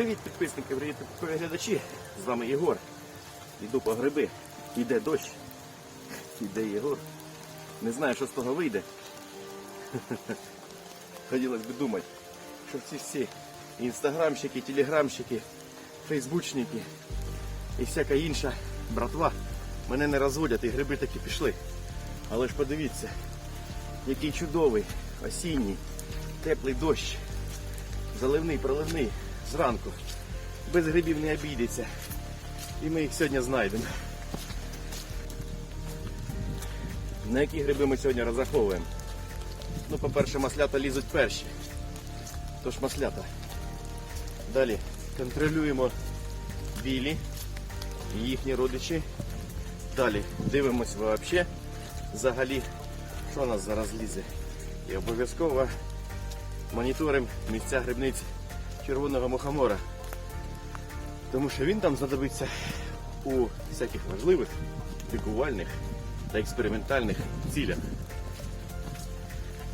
Привіт, підписники, привіт, глядачі. З вами Єгор. Йду по гриби. Іде дощ. Іде Єгор. Не знаю, що з того вийде. Хотілося б думати, що ці всі інстаграмщики, телеграмщики, фейсбучники і всяка інша братва мене не розводять і гриби таки пішли. Але ж подивіться, який чудовий осінній, теплий дощ. Заливний, проливний зранку. Без грибів не обійдеться. І ми їх сьогодні знайдемо. На які гриби ми сьогодні розраховуємо? Ну, по-перше, маслята лізуть перші. Тож маслята. Далі контролюємо білі і їхні родичі. Далі дивимось взагалі, взагалі, що у нас зараз лізе. І обов'язково моніторимо місця грибниць червоного мухомора. Тому що він там знадобиться у всяких важливих, лікувальних та експериментальних цілях.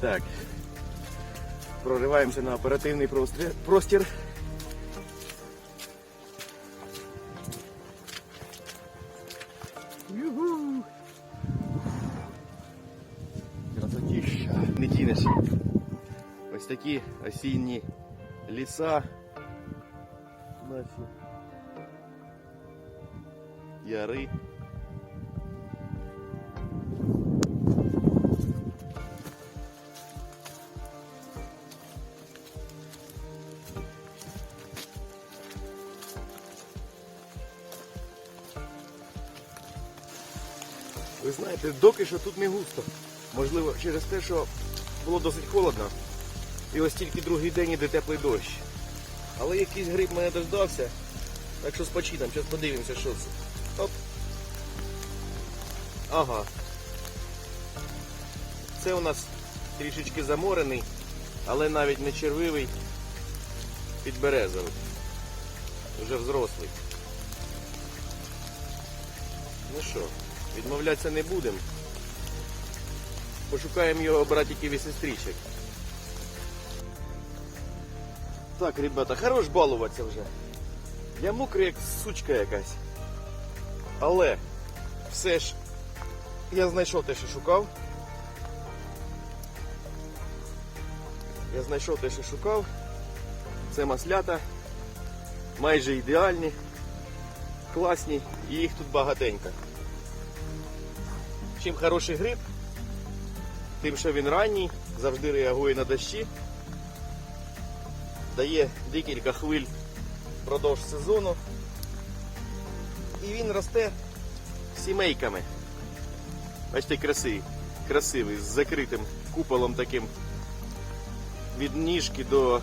Так. Прориваємося на оперативний простір. простір. Юху! Красотища. Не дінеш. Ось такі осінні ліса. Наші яри. Ви знаєте, доки що тут не густо. Можливо, через те, що було досить холодно. І ось тільки другий день іде теплий дощ. Але якийсь гриб мене дождався. Так що спочинемо, зараз подивимося, що це. Оп. Ага. Це у нас трішечки заморений, але навіть не червивий підберезовий. Вже взрослий. Ну що, відмовлятися не будемо. Пошукаємо його братиків і сестричок. Так, ребята, хорош балуватися вже. Я мокрий як сучка якась. Але все ж я знайшов те, що шукав. Я знайшов те, що шукав. Це маслята. Майже ідеальні, класні і їх тут багатенько. Чим хороший гриб, тим, що він ранній, завжди реагує на дощі, дає декілька хвиль впродовж сезону. І він росте сімейками. Бачите, красивий, красивий, з закритим куполом таким від ніжки до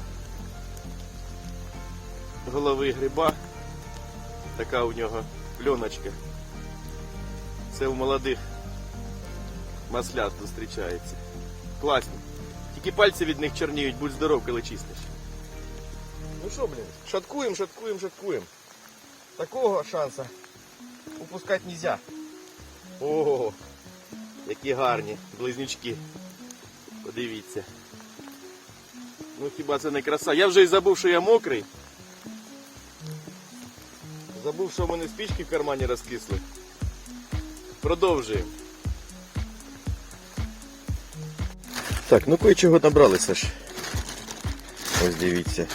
голови гриба. Така у нього пленочка. Це у молодих маслят зустрічається. Класно. Тільки пальці від них чорніють, будь здоров, коли чистиш. Ну що, блін, шаткуємо, шаткуємо, шаткуємо. Такого шанса упускати нельзя. Ого, які гарні близнючки. Подивіться. Ну хіба це не краса? Я вже й забув, що я мокрий. Забув, що в мене спічки в кармані розкисли. Продовжуємо. Так, ну кое-чого набралися ж. Ось дивіться.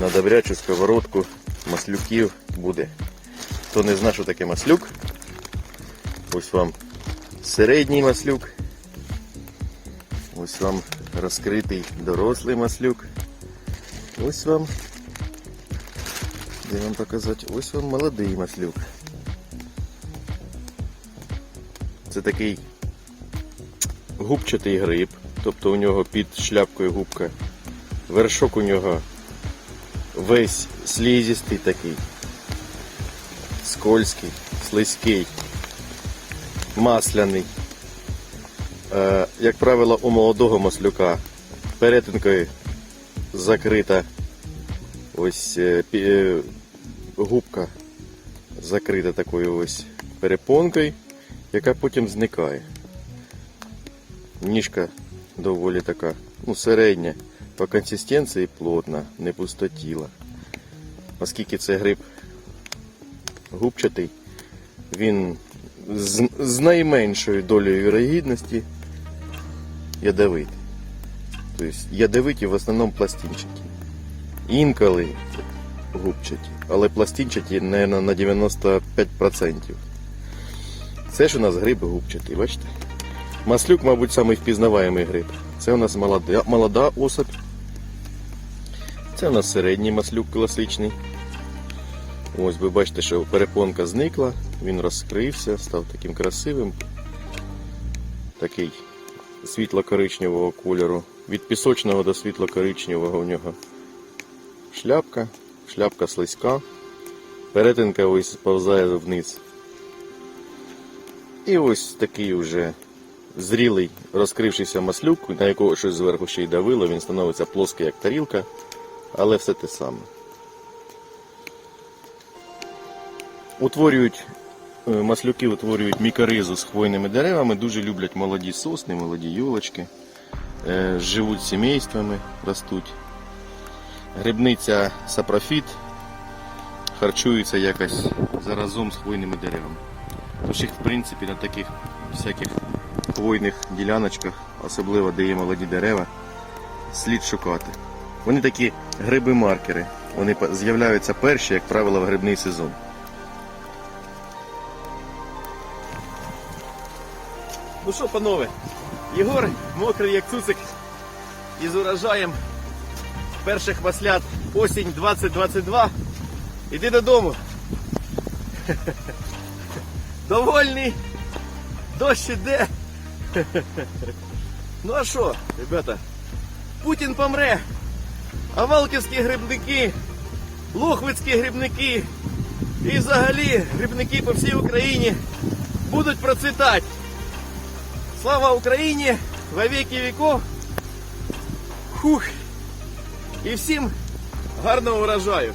На добрячу сковородку маслюків буде. Хто не знає, що таке маслюк, ось вам середній маслюк. Ось вам розкритий дорослий маслюк. Ось вам, де вам показати, ось вам молодий маслюк. Це такий губчатий гриб, тобто у нього під шляпкою губка. Вершок у нього весь слізістий такий, скользкий, слизький, масляний. Е, як правило, у молодого маслюка перетинкою закрита ось е, е, губка закрита такою ось перепонкою, яка потім зникає. Ніжка доволі така, ну, середня, по консистенції плотна, не пустотіла. оскільки це гриб губчатий, він з, з найменшою долею вірогідності ядовитий. Тобто ядовиті в основному пластинчаті. Інколи губчаті, але пластинчаті, мабуть, на 95%. Це ж у нас гриб губчатий, бачите? Маслюк, мабуть, самий впізнаваємий гриб. Це у нас молода, молода особь. Це у нас середній маслюк класичний. Ось ви бачите, що перепонка зникла, він розкрився, став таким красивим. Такий світло-коричневого кольору. Від пісочного до світло-коричневого у нього шляпка, шляпка слизька, перетинка ось сповзає вниз. І ось такий уже зрілий розкрившийся маслюк, на якого щось зверху ще й давило, він становиться плоский, як тарілка, але все те саме. Утворюють, е, маслюки утворюють мікоризу з хвойними деревами, дуже люблять молоді сосни, молоді юлочки, е, живуть сімействами, ростуть. Грибниця сапрофіт харчується якось заразом з хвойними деревами. Тож їх, в принципі, на таких всяких хвойних діляночках, особливо де є молоді дерева, слід шукати. Вони такі гриби-маркери. Вони з'являються перші, як правило, в грибний сезон. Ну що, панове, Єгор мокрий як цуцик із урожаєм перших маслят осінь 2022. Іди додому. Довольний. Дощ іде. Ну а що, ребята? Путін помре. А валківські грибники, лохвицькі грибники і взагалі грибники по всій Україні будуть процвітати. Слава Україні! Во віки віков! Хух! І всім гарного урожаю!